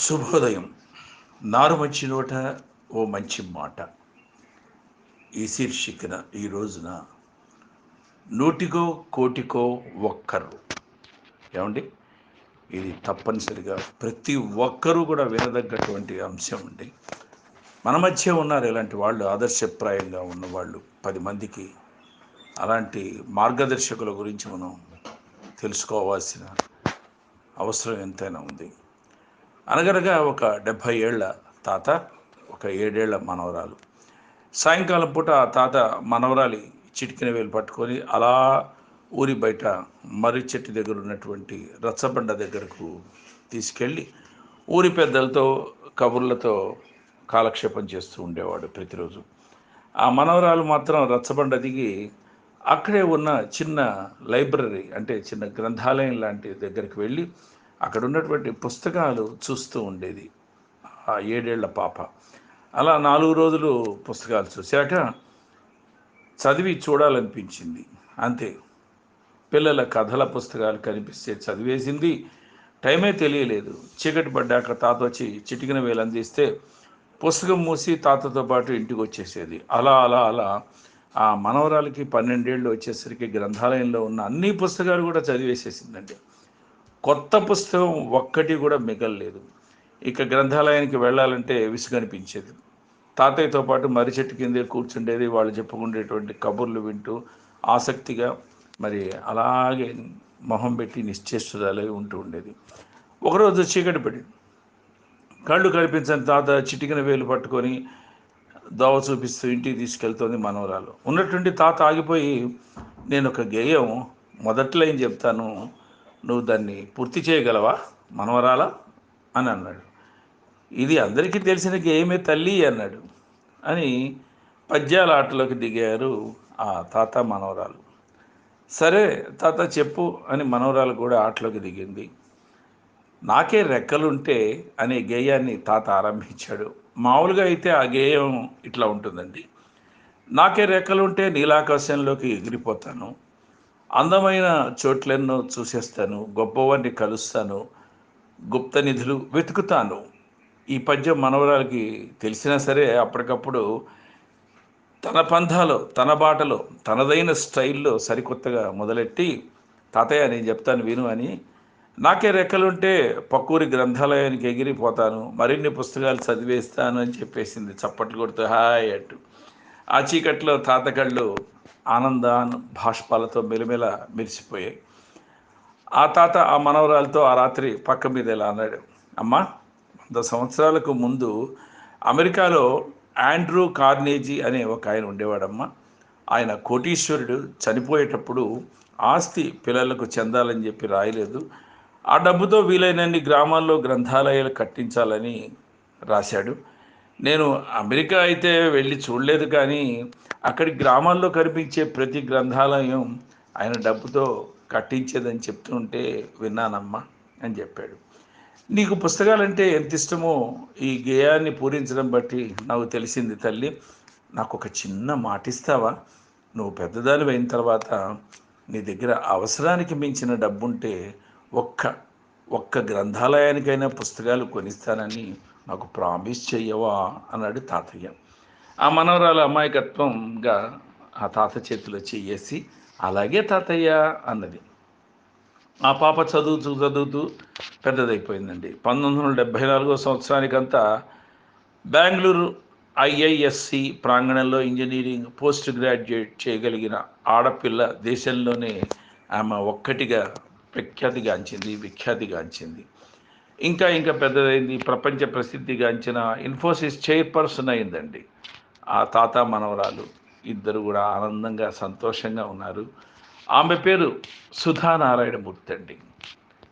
శుభోదయం. నారు మంచి నోట ఓ మంచి మాట. ఈ శీర్షికన ఈ రోజున నూటికో కోటికో ఒక్కరు. ఏమండి? ఇది తప్పనిసరిగా ప్రతి ఒక్కరూ కూడా వినదగ్గటువంటి అంశం అండి. మన మధ్య ఉన్నారు ఇలాంటి వాళ్ళు ఆదర్శప్రాయంగా ఉన్నవాళ్ళు పది మందికి. అలాంటి మార్గదర్శకుల గురించి మనం తెలుసుకోవాల్సిన అవసరం ఎంతైనా ఉంది. అనగనగా ఒక డెబ్భై ఏళ్ళ తాత ఒక ఏడేళ్ళ మనవరాలు. సాయంకాలం పూట ఆ తాత మనవరాలి చిటికిన వేలు పట్టుకొని అలా ఊరి బయట మర్రి చెట్టు దగ్గర ఉన్నటువంటి రచ్చబండ దగ్గరకు తీసుకెళ్ళి ఊరి పెద్దలతో కబుర్లతో కాలక్షేపం చేస్తూ ఉండేవాడు ప్రతిరోజు. ఆ మనవరాలు మాత్రం రచ్చబండ దిగి అక్కడే ఉన్న చిన్న లైబ్రరీ అంటే చిన్న గ్రంథాలయం లాంటి దగ్గరికి వెళ్ళి అక్కడ ఉన్నటువంటి పుస్తకాలు చూస్తూ ఉండేది. ఆ ఏడేళ్ళ పాప. అలా నాలుగు రోజులు పుస్తకాలు చూశాక చదివి చూడాలనిపించింది. అంతే. పిల్లల కథల పుస్తకాలు కనిపిస్తే చదివేసింది. టైమే తెలియలేదు. చీకటి పడ్డాక తాత వచ్చి చిటికిన వేలు అందిస్తే పుస్తకం మూసి తాతతో పాటు ఇంటికి వచ్చేసేది అలా అలా అలా ఆ మనవరాలకి పన్నెండేళ్ళు వచ్చేసరికి గ్రంథాలయంలో ఉన్న అన్ని పుస్తకాలు కూడా చదివేసేసిందండి. కొత్త పుస్తకం ఒక్కటి కూడా మిగలలేదు. ఇక గ్రంథాలయానికి వెళ్ళాలంటే విసుగనిపించేది. తాతయ్యతో పాటు మర్రి చెట్టు కిందే కూర్చుండేది వాళ్ళు చెప్పుకుండేటువంటి కబుర్లు వింటూ ఆసక్తిగా మరి అలాగే మొహం పెట్టి నిశ్చేష్టురాలై ఉంటూ ఉండేది. ఒకరోజు చీకటి పడి కళ్ళు కనిపించని తాత చిటికిన వేలు పట్టుకొని దోవ చూపిస్తూ ఇంటికి తీసుకెళ్తోంది మనవరాలు. ఉన్నటువంటి తాత ఆగిపోయి నేను ఒక గేయం మొదట్లో ఏం చెప్తాను. నువ్వు దాన్ని పూర్తి చేయగలవా? మనవరాలా? అని అన్నాడు. ఇది అందరికీ తెలిసిన గేమే తల్లి అన్నాడు. అని పద్యాల ఆటలోకి దిగారు ఆ తాత మనవరాలు. సరే తాత చెప్పు అని మనవరాలు కూడా ఆటలోకి దిగింది. నాకే రెక్కలుంటే అనే గేయాన్ని తాత ఆరంభించాడు. మామూలుగా అయితే ఆ గేయం ఇట్లా ఉంటుందండి. నాకే రెక్కలుంటే నీలాకాశంలోకి ఎగిరిపోతాను. అందమైన చోట్లెన్నో చూసేస్తాను గొప్పవారిని కలుస్తాను గుప్త నిధులు వెతుకుతాను. ఈ పద్యం మనవరాలకి తెలిసినా సరే అప్పటికప్పుడు తన పంథాలో తన బాటలో తనదైన స్టైల్లో సరికొత్తగా మొదలెట్టి తాతయ్య నేను చెప్తాను విను అని నాకే రెక్కలుంటే పక్కూరి గ్రంథాలయానికి ఎగిరిపోతాను మరిన్ని పుస్తకాలు చదివేస్తాను అని చెప్పేసింది చప్పట్లు కొడుతూ హాయ్ అంటూ. ఆ చీకట్లో తాతగళ్ళు ఆనందాన్ భాష్పాలతో మెలిమెల మెరిసిపోయాయి ఆ తాత ఆ మనవరాలతో ఆ రాత్రి పక్క మీద ఇలా అన్నాడు అమ్మా వంద సంవత్సరాలకు ముందు అమెరికాలో ఆండ్రూ కార్నేజీ అనే ఒక ఆయన ఉండేవాడమ్మా. ఆయన కోటీశ్వరుడు చనిపోయేటప్పుడు ఆస్తి పిల్లలకు చెందాలని చెప్పి రాయలేదు. ఆ డబ్బుతో వీలైనన్ని గ్రామాల్లో గ్రంథాలయాలు కట్టించాలని రాశాడు. నేను అమెరికా అయితే వెళ్ళి చూడలేదు కానీ అక్కడి గ్రామాల్లో కనిపించే ప్రతి గ్రంథాలయం ఆయన డబ్బుతో కట్టించేదని చెప్తుంటే విన్నానమ్మా అని చెప్పాడు. నీకు పుస్తకాలంటే ఎంత ఇష్టమో ఈ గేయాన్ని పూరించడం బట్టి నాకు తెలిసింది తల్లి. నాకు ఒక చిన్న మాట ఇస్తావా? నువ్వు పెద్దదాని అయిన తర్వాత నీ దగ్గర అవసరానికి మించిన డబ్బుంటే ఒక్క ఒక్క గ్రంథాలయానికైనా పుస్తకాలు కొనిస్తానని నాకు ప్రామిస్ చెయ్యవా అన్నాడు తాతయ్య. ఆ మనవరాలు అమాయకత్వంగా ఆ తాత చేతిలో చెయ్యేసి అలాగే తాతయ్య అన్నది. ఆ పాప చదువుతూ చదువుతూ పెద్దదైపోయిందండి. పంతొమ్మిది వందల డెబ్భై నాలుగో సంవత్సరానికంతా బెంగళూరు ఐఐఎస్సి ప్రాంగణంలో ఇంజనీరింగ్ పోస్ట్ గ్రాడ్యుయేట్ చేయగలిగిన ఆడపిల్ల దేశంలోనే ఆమె ఒక్కటిగా ప్రఖ్యాతిగాంచింది విఖ్యాతిగాంచింది. ఇంకా ఇంకా పెద్దదైంది. ప్రపంచ ప్రసిద్ధిగాంచిన ఇన్ఫోసిస్ చైర్పర్సన్ అయిందండి. ఆ తాత మనవరాలు ఇద్దరు కూడా ఆనందంగా సంతోషంగా ఉన్నారు. ఆమె పేరు సుధానారాయణమూర్తి అండి.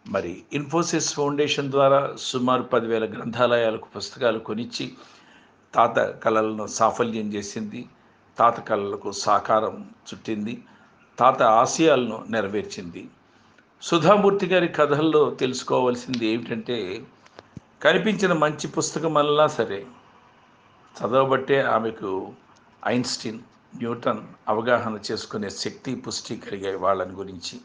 మరి ఇన్ఫోసిస్ ఫౌండేషన్ ద్వారా సుమారు పదివేల గ్రంథాలయాలకు పుస్తకాలు కొనిచ్చి తాత కళలను సాఫల్యం చేసింది. తాత కళలకు సాకారం చుట్టింది. తాత ఆశయాలను నెరవేర్చింది. సుధామూర్తి గారి కథల్లో తెలుసుకోవాల్సింది ఏమిటంటే కనిపించిన మంచి పుస్తకం అల్లా సరే చదవబట్టే ఆమెకు ఐన్స్టీన్ న్యూటన్ అవగాహన చేసుకునే శక్తి పుష్టి కలిగాయి వాళ్ళని గురించి.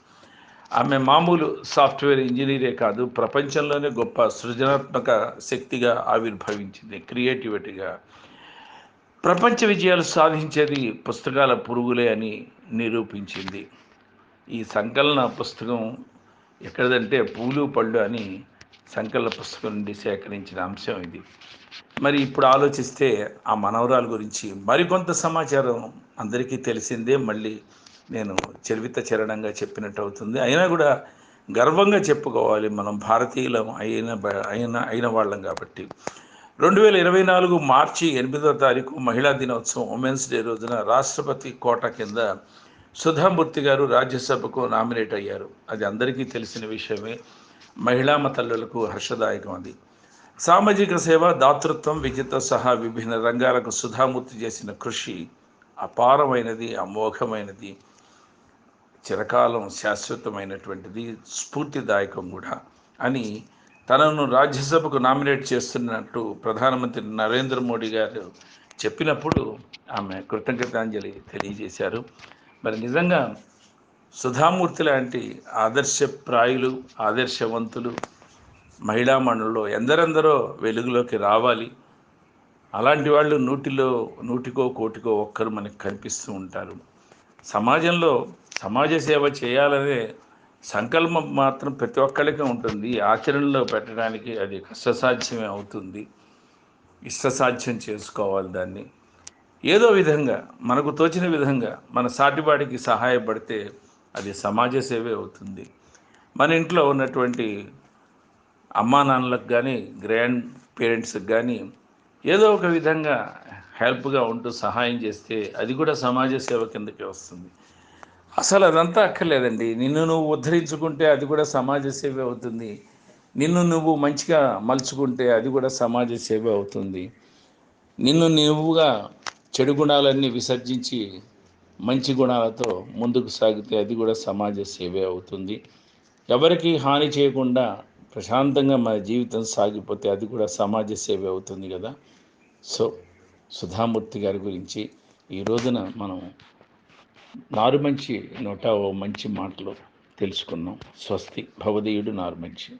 ఆమె మామూలు సాఫ్ట్వేర్ ఇంజనీరే కాదు ప్రపంచంలోనే గొప్ప సృజనాత్మక శక్తిగా ఆవిర్భవించింది క్రియేటివిటీగా. ప్రపంచ విజయాలు సాధించేది పుస్తకాల పురుగులే అని నిరూపించింది. ఈ సంకలన పుస్తకం ఎక్కడదంటే పూలు పళ్ళు అని సంకలన పుస్తకం నుండి సేకరించిన అంశం ఇది. మరి ఇప్పుడు ఆలోచిస్తే ఆ మనవరాల గురించి మరికొంత సమాచారం అందరికీ తెలిసిందే. మళ్ళీ నేను చరివిత చరణంగా చెప్పినట్టు అవుతుంది. అయినా కూడా గర్వంగా చెప్పుకోవాలి మనం భారతీయులం అయిన అయిన అయిన వాళ్ళం కాబట్టి. రెండు వేల ఇరవై నాలుగు మార్చి ఎనిమిదో తారీఖు మహిళా దినోత్సవం ఉమెన్స్ డే రోజున రాష్ట్రపతి కోట కింద సుధామూర్తి గారు రాజ్యసభకు నామినేట్ అయ్యారు. అది అందరికీ తెలిసిన విషయమే. మహిళా మతల్లులకు హర్షదాయకం అది. సామాజిక సేవ దాతృత్వం విద్యతో సహా విభిన్న రంగాలకు సుధామూర్తి చేసిన కృషి అపారమైనది అమోఘమైనది చిరకాలం శాశ్వతమైనటువంటిది స్ఫూర్తిదాయకం కూడా అని తనను రాజ్యసభకు నామినేట్ చేస్తున్నట్టు ప్రధానమంత్రి నరేంద్ర మోడీ గారు చెప్పినప్పుడు ఆమె కృతజ్ఞతాంజలి తెలియజేశారు. మరి నిజంగా సుధామూర్తి లాంటి ఆదర్శప్రాయులు ఆదర్శవంతులు మహిళా మండలిలో ఎందరెందరో వెలుగులోకి రావాలి. అలాంటి వాళ్ళు నూటిలో నూటికో కోటికో ఒక్కరు మనకు కనిపిస్తూ ఉంటారు. సమాజంలో సమాజ సేవ చేయాలనే సంకల్పం మాత్రం ప్రతి ఒక్కరికి ఉంటుంది. ఆచరణలో పెట్టడానికి అది కష్టసాధ్యమే అవుతుంది. ఇష్టసాధ్యం చేసుకోవాలి దాన్ని. ఏదో విధంగా మనకు తోచిన విధంగా మన సాటివాడికి సహాయపడితే అది సమాజ సేవే అవుతుంది. మన ఇంట్లో ఉన్నటువంటి అమ్మా నాన్నలకు కానీ గ్రాండ్ పేరెంట్స్కి కానీ ఏదో ఒక విధంగా హెల్ప్గా ఉంటూ సహాయం చేస్తే అది కూడా సమాజ సేవ కిందకి వస్తుంది. అసలు అదంతా అక్కర్లేదండి. నిన్ను నువ్వు ఉద్ధరించుకుంటే అది కూడా సమాజ సేవ అవుతుంది. నిన్ను నువ్వు మంచిగా మలుచుకుంటే అది కూడా సమాజ సేవ అవుతుంది. నిన్ను నువ్వుగా చెడు గుణాలన్నీ విసర్జించి మంచి గుణాలతో ముందుకు సాగితే అది కూడా సమాజ సేవే అవుతుంది. ఎవరికి హాని చేయకుండా ప్రశాంతంగా మన జీవితం సాగిపోతే అది కూడా సమాజ సేవ అవుతుంది కదా. సో సుధామూర్తి గారి గురించి ఈ రోజున మనం నారుమంచి నోట ఓ మంచి మాటలు తెలుసుకున్నాం. స్వస్తి. భవదీయుడు నారుమంచి